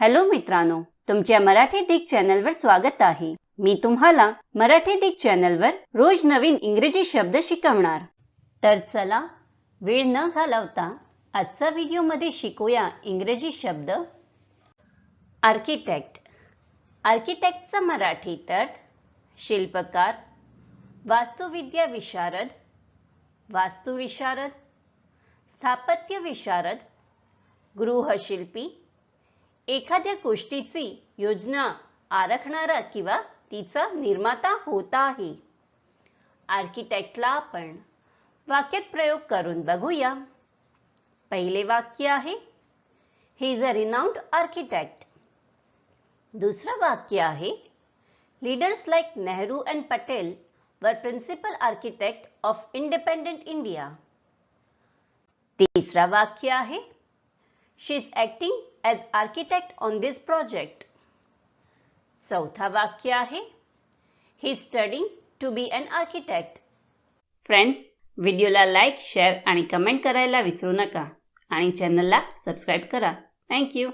Hello मित्रांनो तुमच्या मराठी दिग चॅनलवर स्वागत आहे. मी तुम्हाला मराठी दिग चॅनलवर रोज नवीन इंग्रजी शब्द शिकवणार. तर चला वेळ न घालवता आजचा व्हिडिओमध्ये शिकूया इंग्रजी शब्द. आर्किटेक्ट. आर्किटेक्टचा मराठीत अर्थ शिल्पकार वास्तुविद्या विशारद वास्तुविशारद स्थापत्य विशारद गृहशिल्पी एखाद्या गोष्टीची योजना आराखणारा किंवा तिचा निर्माता होता आहे आर्किटेक्टला आपण वाक्यात प्रयोग करून बघूया. पहिले वाक्य आहे he is a renowned architect दुसरं वाक्य आहे leaders like Nehru and Patel were principal architect of independent India तिसरा वाक्य आहे she is acting as architect on this project चौथा वाक्य आहे. He studying to be an architect friends व्हिडिओला लाईक शेअर आणि कमेंट करायला विसरू नका. आणि चॅनलला सबस्क्राईब करा. थँक्यू